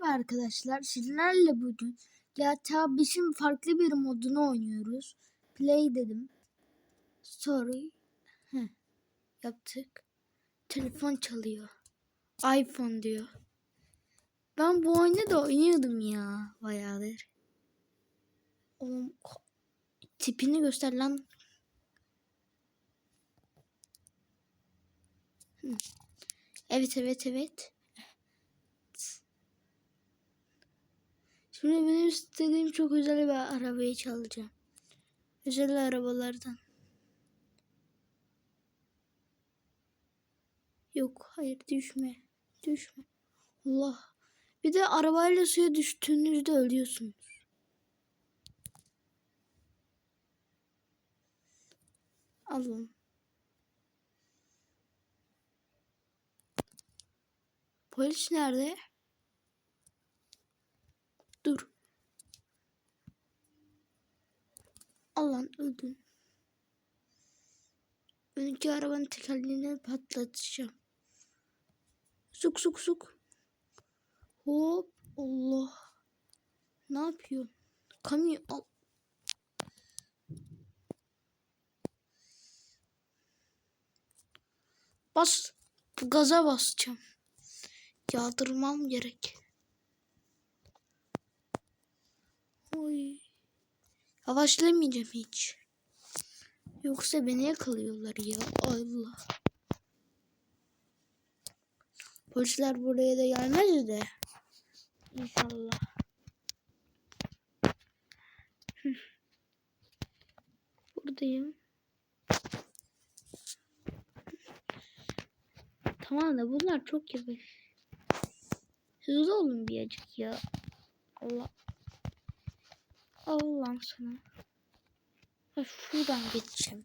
Merhaba arkadaşlar. Sizlerle bugün GTA 5'in farklı bir modunu oynuyoruz. Play dedim. Story. Heh, yaptık. Telefon çalıyor. iPhone diyor. Ben bu oyunu da oynuyordum ya bayağıdır. Oğlum tipini göster lan. Evet evet evet. Şimdi benim istediğim çok özel bir arabayı çalacağım. Özel arabalardan. Yok hayır düşme. Düşme. Allah. Bir de arabayla suya düştüğünüzde ölüyorsunuz. Alın. Polis nerede? Dur. Allah'ın öldün. Önceki arabanın tekerleğini patlatacağım. Suk suk suk. Hop. Allah. Ne yapıyor? Kamyon. Al. Bas. Gaza basacağım. Yağdırmam gerek. Oy. Yavaşlamayacağım hiç. Yoksa beni yakalıyorlar ya. Allah. Polisler buraya da gelmez de. İnşallah. Buradayım. Tamam da bunlar çok yavaş. Hızlı olun birazcık ya. Allah. Allah'ım sana. Ha, şuradan geçeceğim.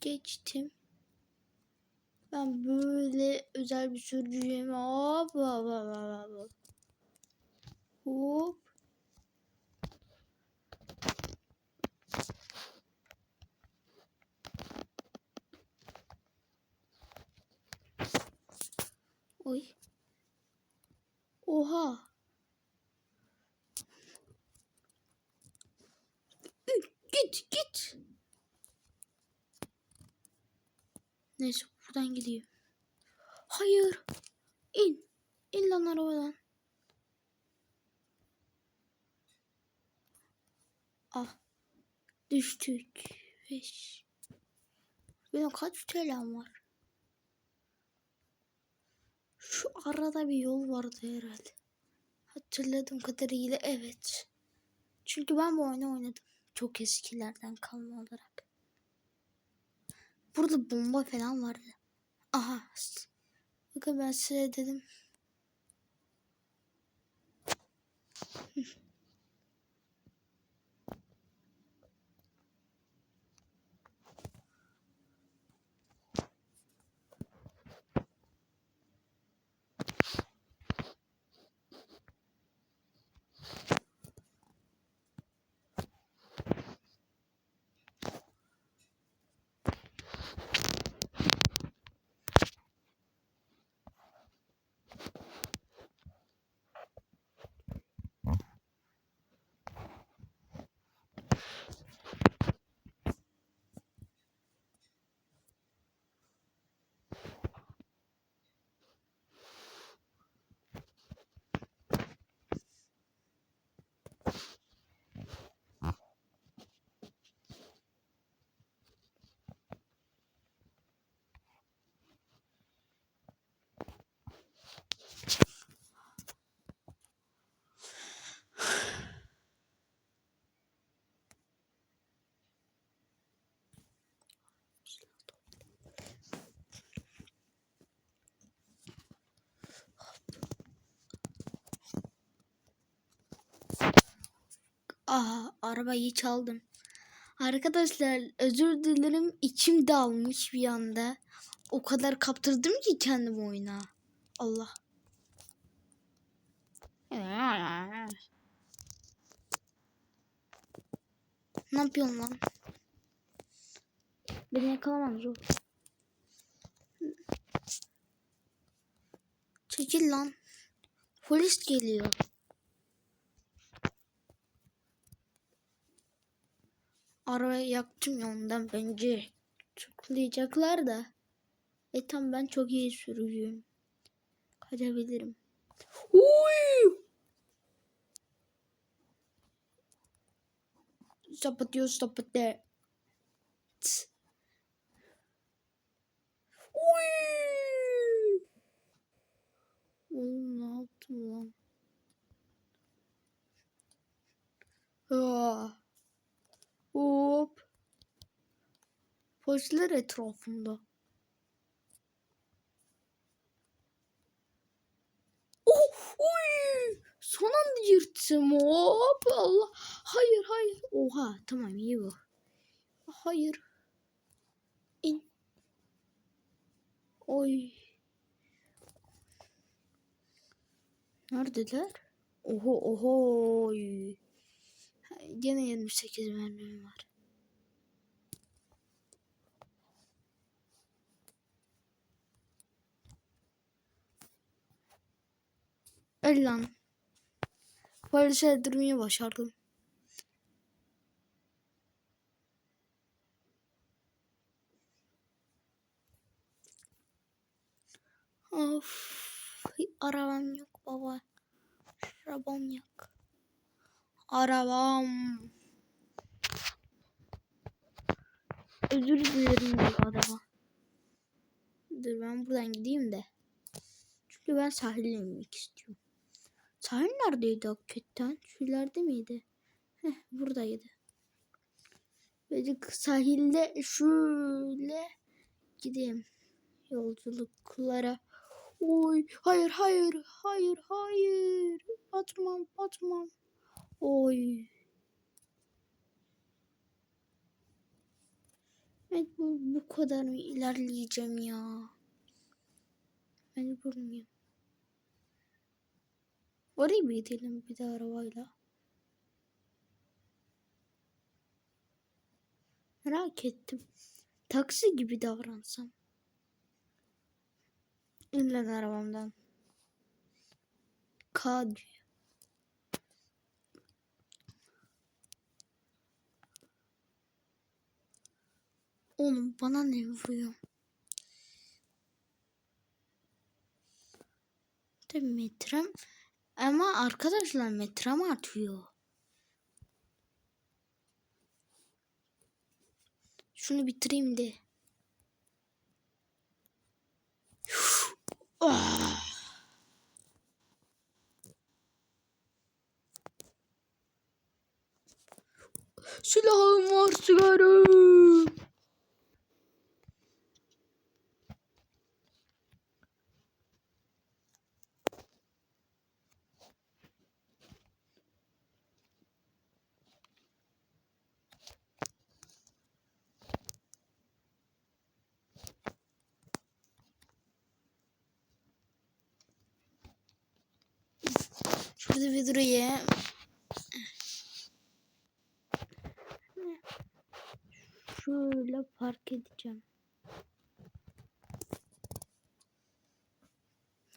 Geçtim. Ben böyle özel bir sürücüyüm. Hop hop hop hop. Hop. Oy. Oha. Git git. Neyse buradan gidiyor. Hayır. İn. İn lan arabadan. Ah. Düştük. Beş. Benim kaç TL'm var? Şu arada bir yol vardı herhalde. Hatırladığım kadarıyla evet. Çünkü ben bu oyunu oynadım. Çok eskilerden kalma olarak. Burada bomba falan vardı. Aha. Bakın ben size dedim. Aha arabayı çaldım. Arkadaşlar özür dilerim içim dalmış bir anda. O kadar kaptırdım ki kendimi oyuna. Allah. Ne yapıyorsun lan? Beni yakalamam Ruh. Çekil lan. Polis geliyor. Arabayı yaktım ya ondan bence tutuklayacaklar da. E tam ben çok iyi sürücüyüm. Kaçabilirim. Uy! Sapatıyor. Tıs. Uy! Oğlum ne yaptım lan? Aa. Hop. Polisler etrafında. Oh, uy! Son anda yırttım. Hop Allah. Hayır hayır. Oha tamam iyi bu. Hayır. İn. Oy. Neredeler? Oho oho. Gene 28 mermim var. Öl lan. Polise öldürmeyi başardım. Of. Arabam yok baba. Arabam yok. Arabam. Özür dilerim bu araba. Dur ben buradan gideyim de. Çünkü ben sahile inmek istiyorum. Sahil neredeydi hakikaten? Şuralarda mıydı? Heh buradaydı. Böyle sahilde şöyle gideyim yolculuklara. Oy hayır hayır hayır hayır batmam batmam. Oy. Evet bu, bu kadar mı ilerleyeceğim ya? Ben bulmuyorum. Oraya mı gidelim bir de arabayla? Merak ettim. Taksi gibi davransam. İn lan arabamdan. K. Oğlum bana ne vuruyor? Tabii metrem ama arkadaşlar metrem artıyor. Şunu bitireyim de. Ah. Silahım var sigarım. Şurada bir durayım. Şöyle park edeceğim.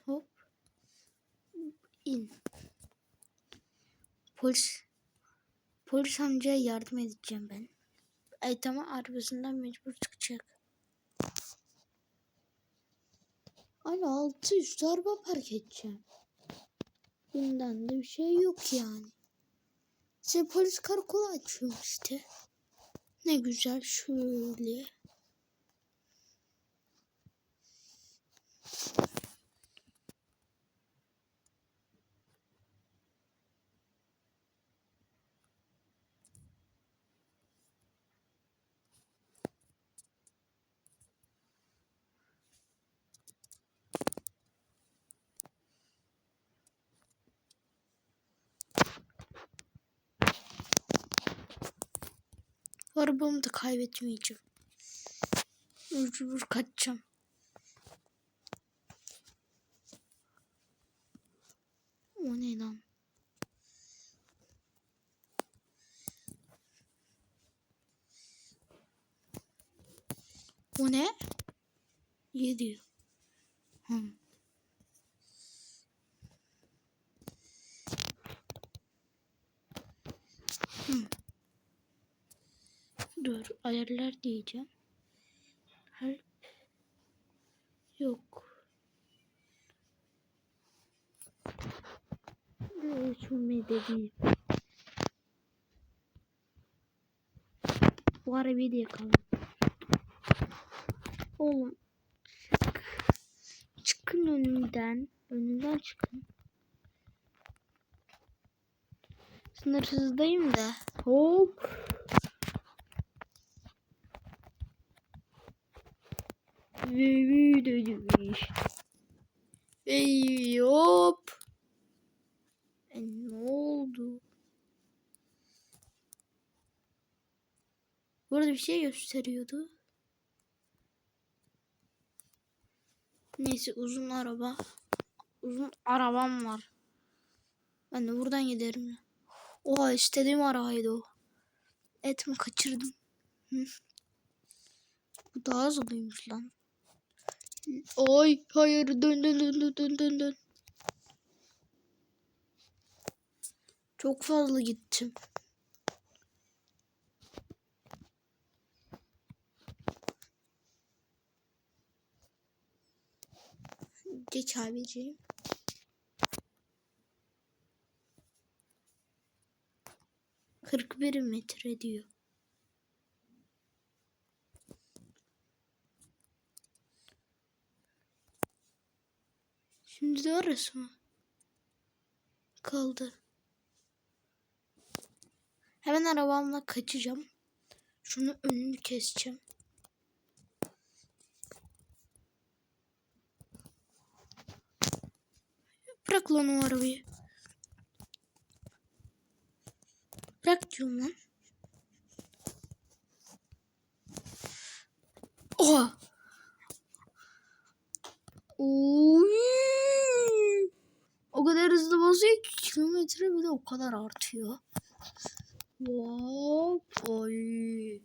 Hop. İn. Polis. Polis amcaya yardım edeceğim ben. Ay tamam arabasından mecbur çıkacak. Hani altı üstü araba park edeceğim. Bundan da bir şey yok yani. İşte polis karakolu açıyor işte. Ne güzel şöyle. Arabamı da kaybetmeyeceğim. Mecbur kaçacağım. O ne lan? O ne? Yedi. Hmm. Dur, ayarlar diyeceğim. Help. Yok. Şu değil. Bu arabayı da yakalım. Oğlum. Çık. Çıkın önümden. Önümden çıkın. Sınırsızdayım da. Hop. Ve demiş. Ey hop. E, ne oldu? Burada bir şey gösteriyordu. Neyse uzun araba. Uzun arabam var. Ben de buradan giderim. Oha istediğim arabaydı o. Et mi kaçırdım? Hı. Bu daha hızlıymış lan. Oy hayır dön dön dön dön dön dön. Çok fazla gittim. Geç abiciğim. Kırk bir metre diyor. Şimdi de orası mı? Kaldı. Hemen arabamla kaçacağım. Şunu önünü keseceğim. Bırak lan o arabayı. Bırak diyorum lan. Oha. Oy. O kadar hızlı basıyor ki kilometre bile o kadar artıyor. Hop. Oy.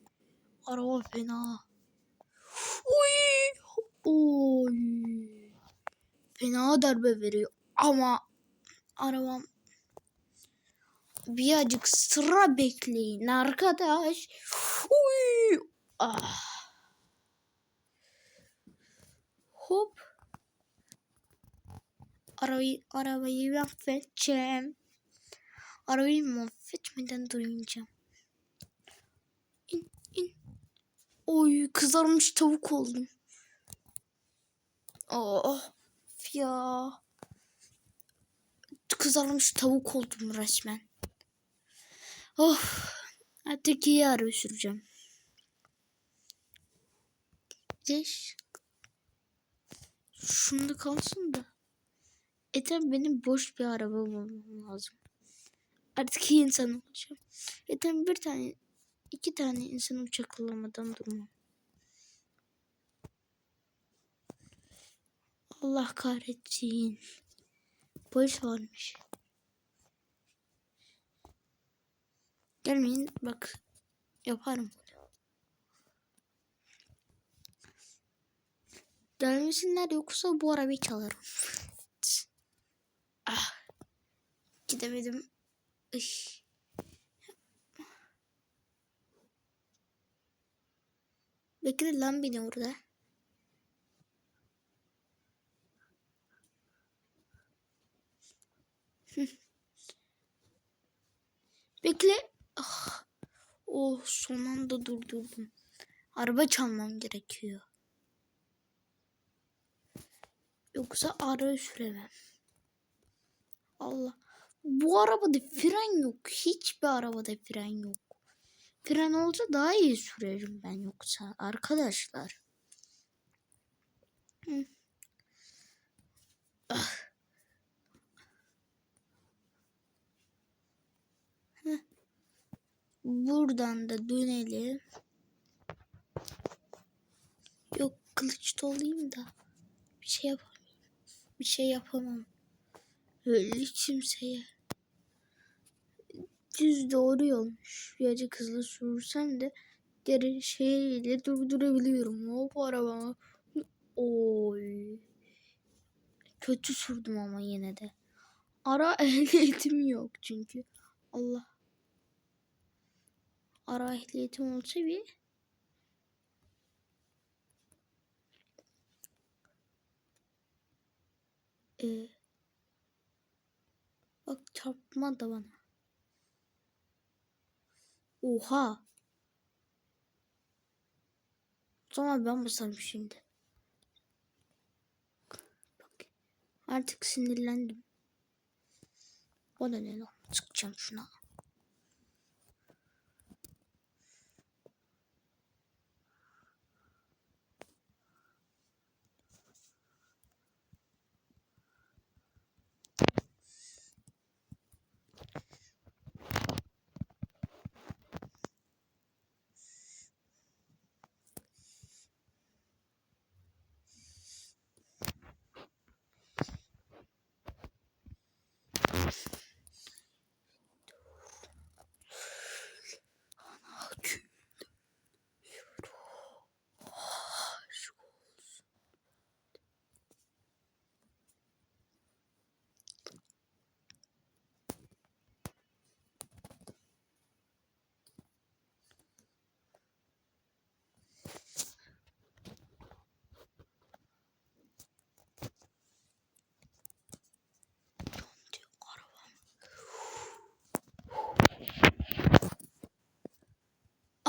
Araba fena. Oy. Oy. Fena darbe veriyor. Ama arabam birazcık sıra bekleyin arkadaş. Uy. Ah. Hop. Arabayı, arabayı mahvedeceğim. Arabayı mahvetmeden durmayacağım. İn, in. Oy kızarmış tavuk oldum. Oh ya. Kızarmış tavuk oldum resmen. Of. Artık iyi araba süreceğim. Geç. Şunda kalsın da. E tabi benim boş bir araba bulmam lazım. Artık iyi insan olacağım. E tabi bir tane, iki tane insan uçaklamadan durmam. Allah kahretsin. Polis varmış. Gelmeyin bak yaparım. Gelmesinler yoksa bu arabayı çalarım. ah. Gidemedim. Iş. Bekle lan beni orada. Bekle. Ah. Oh son anda durdurdum. Araba çalmam gerekiyor. Yoksa araba süremem. Allah. Bu arabada fren yok. Hiçbir arabada fren yok. Fren olsa daha iyi sürerim ben yoksa arkadaşlar. Ah. Buradan da dönelim. Yok kılıçta olayım da bir şey yapamam. Bir şey yapamam. Öyle kimseye düz doğru yolmuş. Birazcık hızlı sürsem de geri şeyle durdurabiliyorum. Hop arabamı. Oy. Kötü sürdüm ama yine de. Ara ehliyetim yok çünkü. Allah. Ara ehliyetim olsa bir Ee, bak çarpma da bana. Oha. Zaman ben basarım şimdi. Bak. Artık sinirlendim. O da ne lan? Sıkacağım şuna.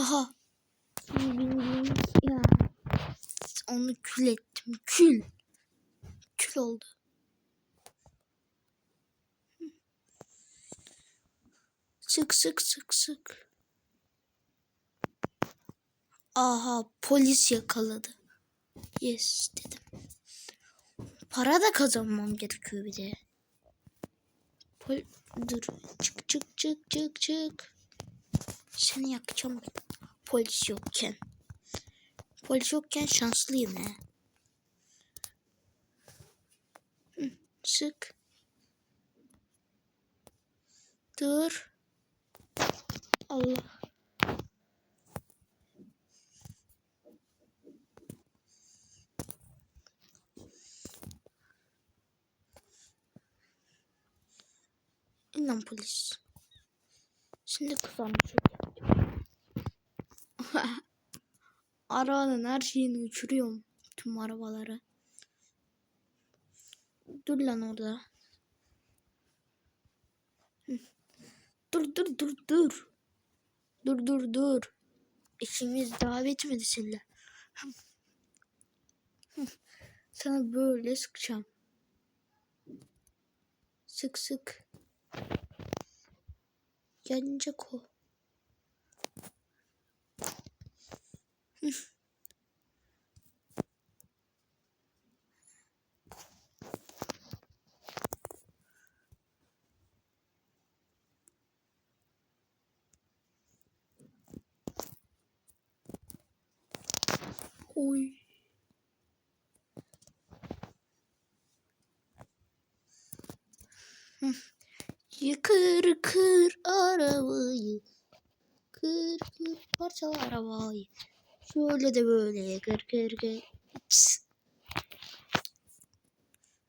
Aha. Ya. Onu kül ettim. Kül. Kül oldu. Sık sık sık sık. Aha polis yakaladı. Yes dedim. Para da kazanmam gerekiyor bir de. Pol dur. Çık çık çık çık çık. Seni yakacağım ben. Polis yokken. Polis yokken şanslıyım he. Sık. Dur. Allah. İnan polis. Şimdi kızarmış. Arabanın her şeyini uçuruyorum. Tüm arabaları. Dur lan orada. Dur dur dur dur. Dur dur dur. İşimiz daha bitmedi seninle. Sana böyle sıkacağım. Sık sık. Gelecek o. Oy. Yıkır kır arabayı. Kır kır parçala arabayı. Şöyle de böyle kır kır. Ps.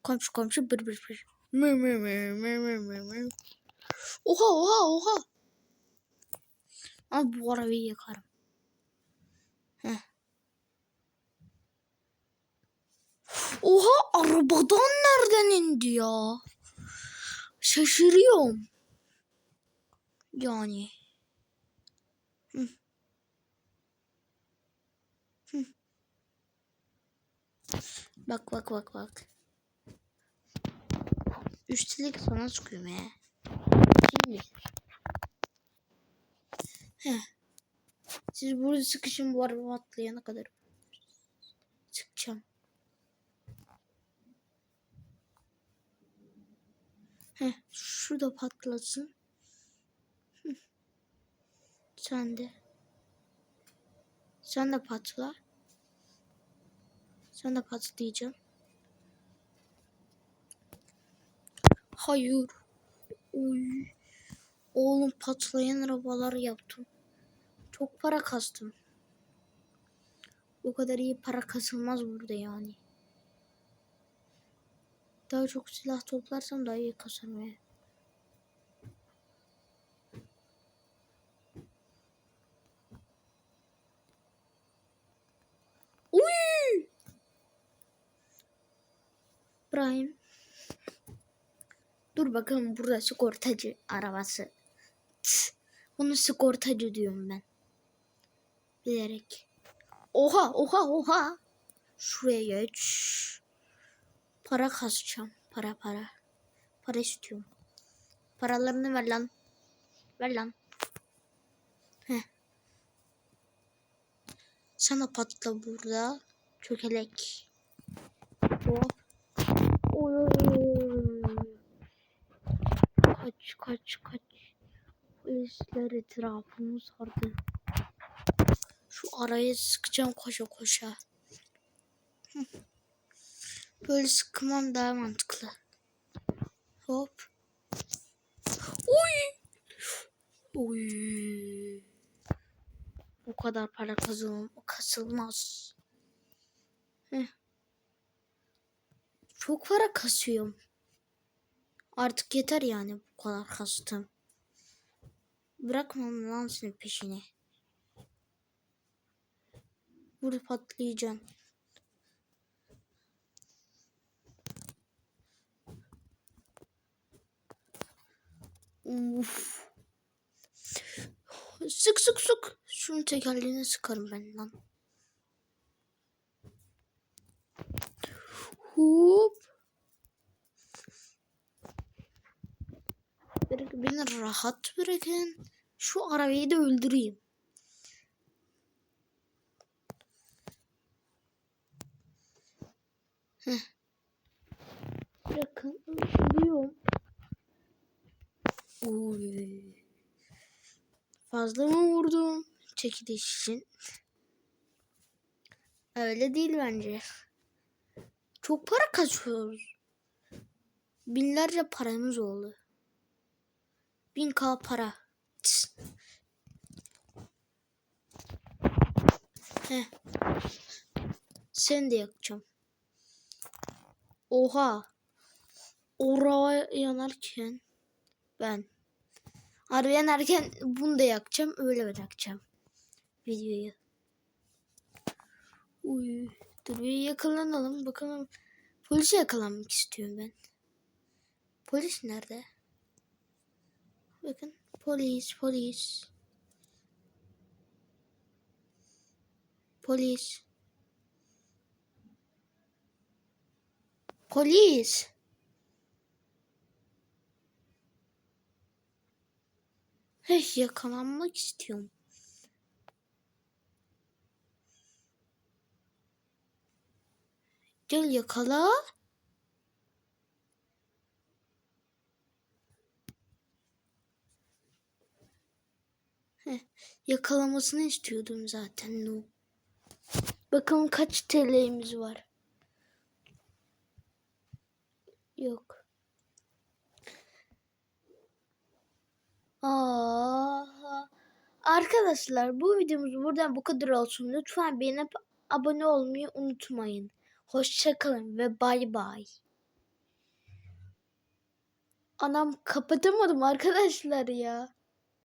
Komşu komşu bır bır bır. Mır mır mır mır mır mır mır. Oha oha oha. Al bu arabayı yakarım. Heh. Oha arabadan nereden indi ya? Şaşırıyorum. Yani. Hı. Hı. Bak bak bak bak. Üstelik sana sıkıyorum he. Şimdi. Heh. Siz burada sıkışın bu araba atlayana kadar. Sıkacağım. Heh, şurada patlasın. Hı. Sen de. Sen de patla. Sen de patlayacaksın. Hayır. Oy. Oğlum patlayan arabalar yaptım. Çok para kastım. Bu kadar iyi para kasılmaz burada yani. Daha çok silah toplarsam daha iyi kasarım ya. Brian. Dur bakalım burada sigortacı arabası. Tıs, Bunu sigortacı diyorum ben. Bilerek. Oha oha oha. Şuraya geç. Para kasacağım. Para para. Para istiyorum. Paralarını ver lan. Ver lan. Heh. Sana patla burada. Çökelek. Oy. Kaç kaç kaç. Polisler etrafımı sardı. Şu araya sıkacağım koşa koşa. Böyle sıkmam daha mantıklı. Hop. Oy. Oy. O kadar para kazanım kasılmaz. Heh. Çok para kasıyorum. Artık yeter yani bu kadar kastım. Bırakmam lan senin peşini. Burada patlayacaksın. Uf. Sık sık sık. Şunun tekerleğine sıkarım ben lan. Hop. Beni rahat bırakın. Şu arabayı da öldüreyim. Heh. Bırakın öldürüyorum. Oy. Fazla mı vurdum? Çekiliş için. Öyle değil bence. Çok para kazıyoruz. Binlerce paramız oldu. Bin k para. Tıs. Heh. Sen de yakacağım. Oha. Oraya yanarken ben. Araba yanarken bunu da yakacağım. Öyle bırakacağım. Videoyu. Uy. Dur bir yakalanalım. Bakalım. Polise yakalanmak istiyorum ben. Polis nerede? Bakın. Polis, polis. Polis. Polis. Hey, yakalanmak istiyorum. Gel yakala. Heh, yakalamasını istiyordum zaten. No. Bakalım kaç TL'miz var. Yok. Aa, arkadaşlar bu videomuz buradan bu kadar olsun. Lütfen beğenip abone olmayı unutmayın. Hoşçakalın ve bay bay. Anam kapatamadım arkadaşlar ya.